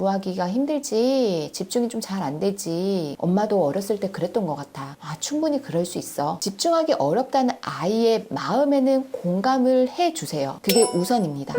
공부하기가 힘들지, 집중이 좀 잘 안 되지. 엄마도 어렸을 때 그랬던 것 같아. 아, 충분히 그럴 수 있어. 집중하기 어렵다는 아이의 마음에는 공감을 해 주세요. 그게 우선입니다.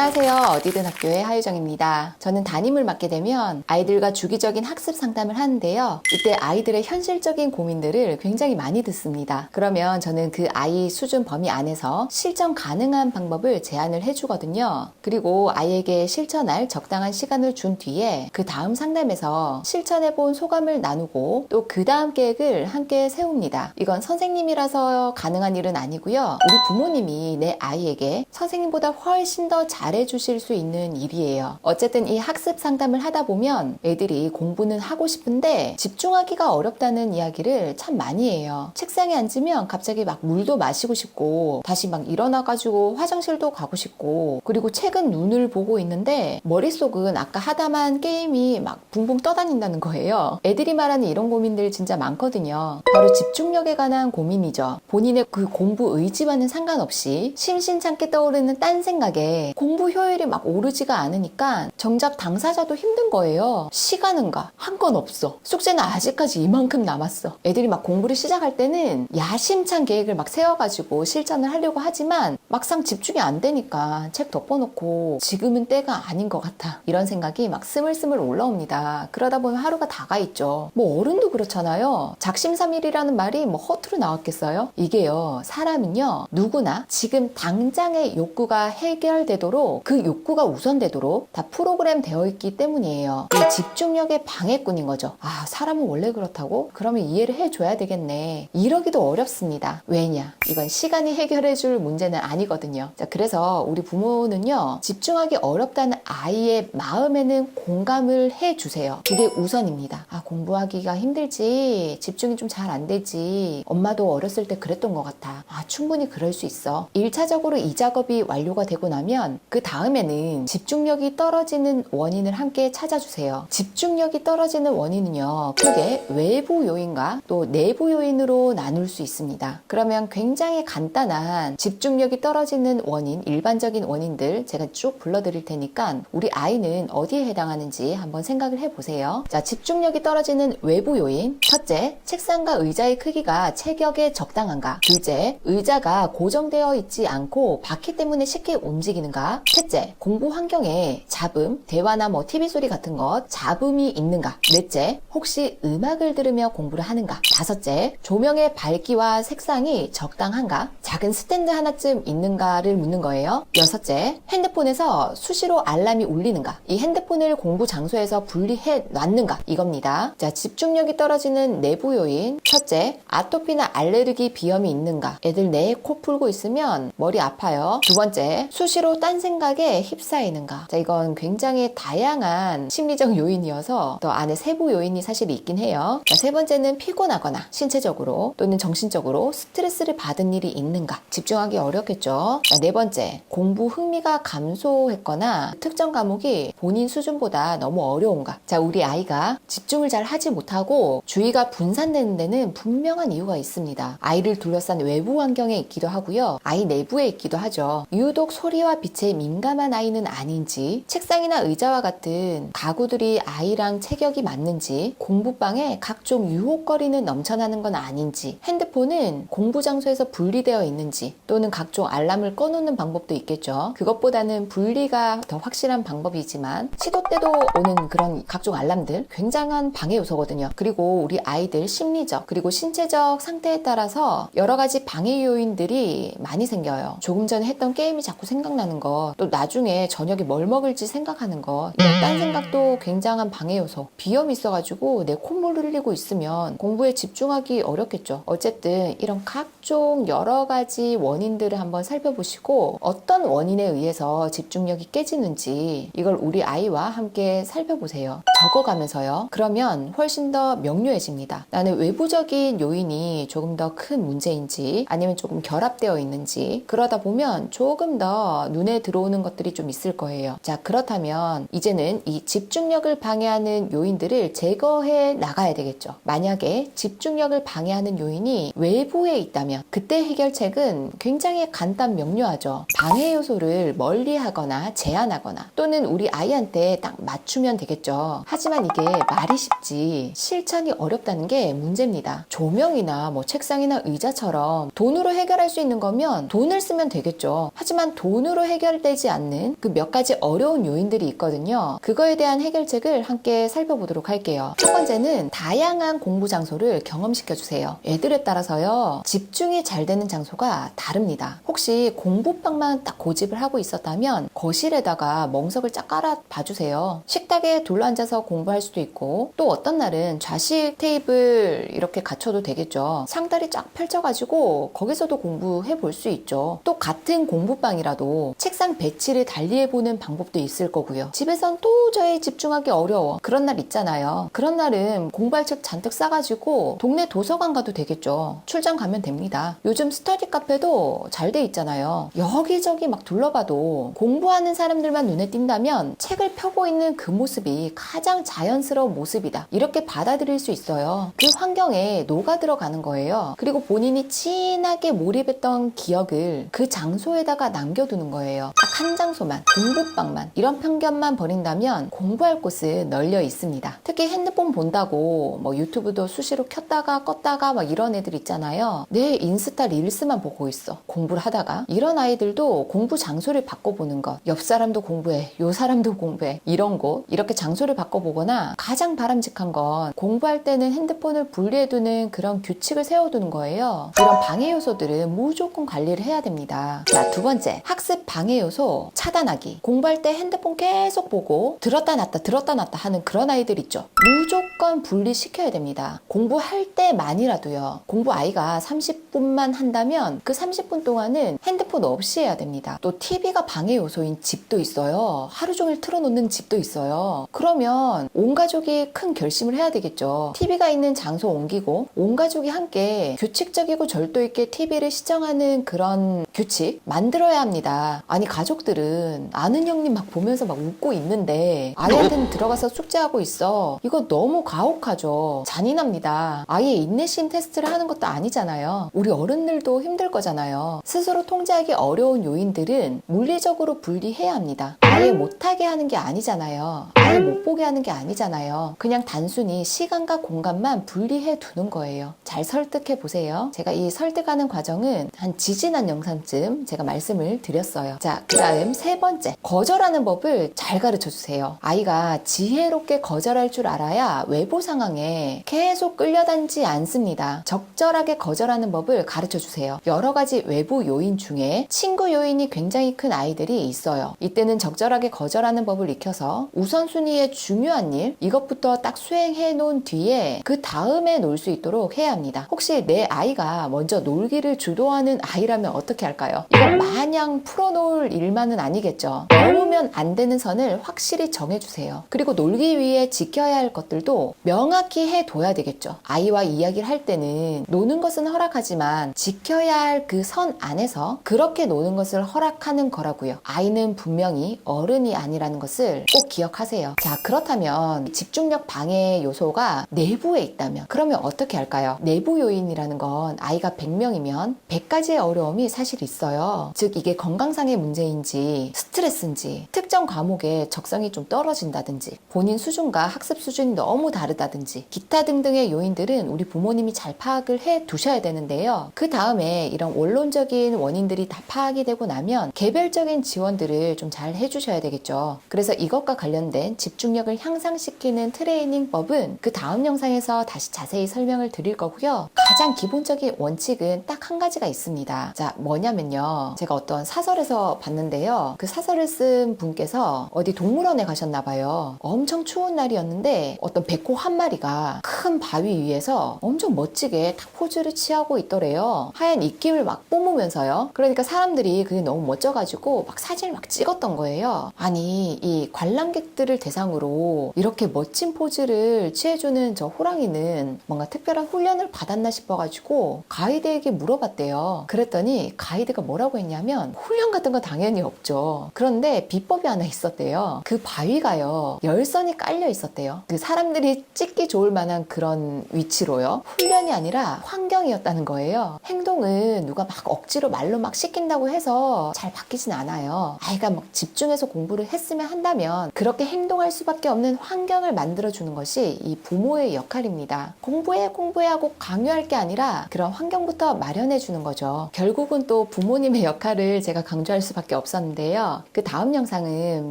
안녕하세요. 어디든 학교의 하유정입니다. 저는 담임을 맡게 되면 아이들과 주기적인 학습 상담을 하는데요. 이때 아이들의 현실적인 고민들을 굉장히 많이 듣습니다. 그러면 저는 그 아이 수준 범위 안에서 실천 가능한 방법을 제안을 해주거든요. 그리고 아이에게 실천할 적당한 시간을 준 뒤에 그 다음 상담에서 실천해본 소감을 나누고 또 그 다음 계획을 함께 세웁니다. 이건 선생님이라서 가능한 일은 아니고요. 우리 부모님이 내 아이에게 선생님보다 훨씬 더 잘 해주실 수 있는 일이에요. 어쨌든 이 학습 상담을 하다 보면 애들이 공부는 하고 싶은데 집중하기가 어렵다는 이야기를 참 많이 해요. 책상에 앉으면 갑자기 막 물도 마시고 싶고 다시 막 일어나가지고 화장실도 가고 싶고 그리고 책은 눈을 보고 있는데 머릿속은 아까 하다만 게임이 막 붕붕 떠다닌다는 거예요. 애들이 말하는 이런 고민들 진짜 많거든요. 바로 집중력에 관한 고민이죠. 본인의 그 공부 의지와는 상관없이 심심찮게 떠오르는 딴 생각에 공부 효율이 막 오르지가 않으니까 정작 당사자도 힘든 거예요. 시간은 가. 한 건 없어. 숙제는 아직까지 이만큼 남았어. 애들이 막 공부를 시작할 때는 야심찬 계획을 막 세워가지고 실천을 하려고 하지만 막상 집중이 안 되니까 책 덮어놓고 지금은 때가 아닌 것 같아. 이런 생각이 막 스물스물 올라옵니다. 그러다 보면 하루가 다가 있죠. 뭐 어른도 그렇잖아요. 작심삼일이라는 말이 뭐 허투루 나왔겠어요? 이게요. 사람은요. 누구나 지금 당장의 욕구가 해결되도록 그 욕구가 우선되도록 다 프로그램 되어 있기 때문이에요. 이 집중력의 방해꾼인 거죠. 아, 사람은 원래 그렇다고? 그러면 이해를 해줘야 되겠네. 이러기도 어렵습니다. 왜냐? 이건 시간이 해결해줄 문제는 아니거든요. 자, 그래서 우리 부모는요, 집중하기 어렵다는 아이의 마음에는 공감을 해주세요. 그게 우선입니다. 아, 공부하기가 힘들지, 집중이 좀 잘 안 되지. 엄마도 어렸을 때 그랬던 것 같아. 아, 충분히 그럴 수 있어. 1차적으로 이 작업이 완료가 되고 나면 그 다음에는 집중력이 떨어지는 원인을 함께 찾아주세요. 집중력이 떨어지는 원인은요, 크게 외부 요인과 또 내부 요인으로 나눌 수 있습니다. 그러면 굉장히 간단한 집중력이 떨어지는 원인, 일반적인 원인들 제가 쭉 불러드릴 테니까 우리 아이는 어디에 해당하는지 한번 생각을 해보세요. 자, 집중력이 떨어지는 외부 요인. 첫째, 책상과 의자의 크기가 체격에 적당한가. 둘째, 의자가 고정되어 있지 않고 바퀴 때문에 쉽게 움직이는가. 셋째, 공부 환경에 잡음, 대화나 뭐 TV 소리 같은 것, 잡음이 있는가. 넷째, 혹시 음악을 들으며 공부를 하는가. 다섯째, 조명의 밝기와 색상이 적당한가. 작은 스탠드 하나쯤 있는가를 묻는 거예요. 여섯째, 핸드폰에서 수시로 알람이 울리는가. 이 핸드폰을 공부 장소에서 분리해 놨는가. 이겁니다. 자, 집중력이 떨어지는 내부 요인. 첫째, 아토피나 알레르기 비염이 있는가. 애들 내 코 풀고 있으면 머리 아파요. 두 번째, 수시로 딴 생각 에 휩싸이는가. 자, 이건 굉장히 다양한 심리적 요인이어서 또 안에 세부 요인이 사실 있긴 해요. 자, 세 번째는 피곤하거나 신체적으로 또는 정신적으로 스트레스를 받은 일이 있는가. 집중하기 어렵겠죠. 자, 네 번째, 공부 흥미가 감소했거나 특정 과목이 본인 수준보다 너무 어려운가. 자, 우리 아이가 집중을 잘 하지 못하고 주의가 분산되는 데는 분명한 이유가 있습니다. 아이를 둘러싼 외부 환경에 있기도 하고요. 아이 내부에 있기도 하죠. 유독 소리와 빛에 민감한 아이는 아닌지, 책상이나 의자와 같은 가구들이 아이랑 체격이 맞는지, 공부방에 각종 유혹거리는 넘쳐나는 건 아닌지, 핸드폰은 공부 장소에서 분리되어 있는지, 또는 각종 알람을 꺼놓는 방법도 있겠죠. 그것보다는 분리가 더 확실한 방법이지만, 시도 때도 오는 그런 각종 알람들, 굉장한 방해 요소거든요. 그리고 우리 아이들 심리적, 그리고 신체적 상태에 따라서 여러 가지 방해 요인들이 많이 생겨요. 조금 전에 했던 게임이 자꾸 생각나는 거, 또 나중에 저녁에 뭘 먹을지 생각하는 거, 이런 딴 생각도 굉장한 방해 요소. 비염이 있어가지고 내 콧물 흘리고 있으면 공부에 집중하기 어렵겠죠. 어쨌든 이런 각종 여러 가지 원인들을 한번 살펴보시고 어떤 원인에 의해서 집중력이 깨지는지 이걸 우리 아이와 함께 살펴보세요. 적어가면서요. 그러면 훨씬 더 명료해집니다. 나는 외부적인 요인이 조금 더 큰 문제인지 아니면 조금 결합되어 있는지 그러다 보면 조금 더 눈에 들어 들어오는 것들이 좀 있을 거예요. 자, 그렇다면 이제는 이 집중력을 방해하는 요인들을 제거해 나가야 되겠죠. 만약에 집중력을 방해하는 요인이 외부에 있다면 그때 해결책은 굉장히 간단 명료하죠. 방해 요소를 멀리 하거나 제한하거나 또는 우리 아이한테 딱 맞추면 되겠죠. 하지만 이게 말이 쉽지 실천이 어렵다는 게 문제입니다. 조명이나 뭐 책상이나 의자처럼 돈으로 해결할 수 있는 거면 돈을 쓰면 되겠죠. 하지만 돈으로 해결 되지 않는 그 몇 가지 어려운 요인들이 있거든요. 그거에 대한 해결책을 함께 살펴보도록 할게요. 첫 번째는 다양한 공부 장소를 경험시켜 주세요. 애들에 따라서요. 집중이 잘 되는 장소가 다릅니다. 혹시 공부방만 딱 고집을 하고 있었다면 거실에다가 멍석을 쫙 깔아 봐주세요. 식탁에 둘러 앉아서 공부할 수도 있고 또 어떤 날은 좌식 테이블 이렇게 갖춰도 되겠죠. 상다리 쫙 펼쳐가지고 거기서도 공부해 볼 수 있죠. 또 같은 공부방이라도 책상 배치를 달리해 보는 방법도 있을 거고요. 집에선 도저히 집중하기 어려워. 그런 날 있잖아요. 그런 날은 공부할 책 잔뜩 싸가지고 동네 도서관 가도 되겠죠. 출장 가면 됩니다. 요즘 스터디 카페도 잘 돼 있잖아요. 여기저기 막 둘러봐도 공부하는 사람들만 눈에 띈다면 책을 펴고 있는 그 모습이 가장 자연스러운 모습이다. 이렇게 받아들일 수 있어요. 그 환경에 녹아 들어가는 거예요. 그리고 본인이 진하게 몰입했던 기억을 그 장소에다가 남겨두는 거예요. 딱 한 장소만, 공부방만. 이런 편견만 버린다면 공부할 곳은 널려 있습니다. 특히 핸드폰 본다고 뭐 유튜브도 수시로 켰다가 껐다가 막 이런 애들 있잖아요. 내 인스타 릴스만 보고 있어. 공부를 하다가. 이런 아이들도 공부 장소를 바꿔보는 것. 옆 사람도 공부해. 요 사람도 공부해. 이런 곳. 이렇게 장소를 바꿔보거나 가장 바람직한 건 공부할 때는 핸드폰을 분리해두는 그런 규칙을 세워두는 거예요. 이런 방해 요소들은 무조건 관리를 해야 됩니다. 자, 두 번째. 학습 방해 요소 차단하기. 공부할 때 핸드폰 계속 보고 들었다 놨다 들었다 놨다 하는 그런 아이들 있죠. 무조건 분리시켜야 됩니다. 공부할 때만이라도요. 공부 아이가 30분만 한다면 그 30분 동안은 핸드폰 없이 해야 됩니다. 또 TV가 방해 요소인 집도 있어요. 하루 종일 틀어놓는 집도 있어요. 그러면 온 가족이 큰 결심을 해야 되겠죠. TV가 있는 장소 옮기고 온 가족이 함께 규칙적이고 절도 있게 TV를 시청하는 그런 규칙 만들어야 합니다. 아니 가족들은 아는 형님 막 보면서 막 웃고 있는데 아이한테는 들어가서 숙제하고 있어. 이거 너무 가혹하죠. 잔인합니다. 아이의 인내심 테스트를 하는 것도 아니잖아요. 우리 어른들도 힘들 거잖아요. 스스로 통제하기 어려운 요인들은 물리적으로 분리해야 합니다. 아예 못하게 하는 게 아니잖아요. 아예 못 보게 하는 게 아니잖아요. 그냥 단순히 시간과 공간만 분리해 두는 거예요. 잘 설득해 보세요. 제가 이 설득하는 과정은 한 지지난 영상쯤 제가 말씀을 드렸어요. 자, 그 다음 세 번째. 거절하는 법을 잘 가르쳐 주세요. 아이가 지혜롭게 거절할 줄 알아야 외부 상황에 계속 끌려다니지 않습니다. 적절하게 거절하는 법을 가르쳐 주세요. 여러 가지 외부 요인 중에 친구 요인이 굉장히 큰 아이들이 있어요. 이때는 적절하게 거절하는 법을 익혀서 우선순위의 중요한 일, 이것부터 딱 수행해 놓은 뒤에 그 다음에 놀 수 있도록 해야 합니다. 혹시 내 아이가 먼저 놀기를 주도하는 아이라면 어떻게 할까요? 이거 마냥 풀어놓을 일만은 아니겠죠. 넘으면 안 되는 선을 확실히 정해주세요. 그리고 놀기 위해 지켜야 할 것들도 명확히 해둬야 되겠죠. 아이와 이야기를 할 때는 노는 것은 허락하지만 지켜야 할 그 선 안에서 그렇게 노는 것을 허락하는 거라고요. 아이는 분명히 어른이 아니라는 것을 꼭 기억하세요. 자, 그렇다면 집중력 방해 요소가 내부에 있다면 그러면 어떻게 할까요? 내부 요인이라는 건 아이가 100명이면 100가지의 어려움이 사실 있어요. 즉 이게 건강상의 문제인 지 스트레스인지 특정 과목에 적성이 좀 떨어진다든지 본인 수준과 학습 수준이 너무 다르다든지 기타 등등의 요인들은 우리 부모님이 잘 파악을 해 두셔야 되는데요. 그 다음에 이런 원론적인 원인들이 다 파악이 되고 나면 개별적인 지원들을 좀 잘 해주셔야 되겠죠. 그래서 이것과 관련된 집중력을 향상시키는 트레이닝법은 그 다음 영상에서 다시 자세히 설명을 드릴 거고요. 가장 기본적인 원칙은 딱 한 가지가 있습니다. 자, 뭐냐면요. 제가 어떤 사설에서 봤는 데요. 그 사설을 쓴 분께서 어디 동물원에 가셨나 봐요. 엄청 추운 날이었는데 어떤 백호 한 마리가 큰 바위 위에서 엄청 멋지게 탁 포즈를 취하고 있더래요. 하얀 입김을 막 뿜으면서요. 그러니까 사람들이 그게 너무 멋져가지고 막 사진을 막 찍었던 거예요. 아니, 이 관람객들을 대상으로 이렇게 멋진 포즈를 취해주는 저 호랑이는 뭔가 특별한 훈련을 받았나 싶어가지고 가이드에게 물어봤대요. 그랬더니 가이드가 뭐라고 했냐면 훈련 같은 거 당연히 당연히 없죠. 그런데 비법이 하나 있었대요. 그 바위가요, 열선이 깔려 있었대요. 그 사람들이 찍기 좋을 만한 그런 위치로요. 훈련이 아니라 환경이었다는 거예요. 행동은 누가 막 억지로 말로 막 시킨다고 해서 잘 바뀌진 않아요. 아이가 막 집중해서 공부를 했으면 한다면 그렇게 행동할 수밖에 없는 환경을 만들어 주는 것이 이 부모의 역할입니다. 공부해, 공부해 하고 강요할 게 아니라 그런 환경부터 마련해 주는 거죠. 결국은 또 부모님의 역할을 제가 강조할 수밖에 없었는데요. 그 다음 영상은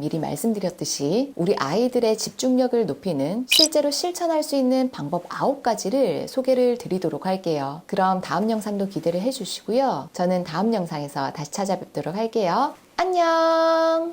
미리 말씀드렸듯이 우리 아이들의 집중력을 높이는 실제로 실천할 수 있는 방법 9가지를 소개를 드리도록 할게요. 그럼 다음 영상도 기대를 해주시고요. 저는 다음 영상에서 다시 찾아뵙도록 할게요. 안녕!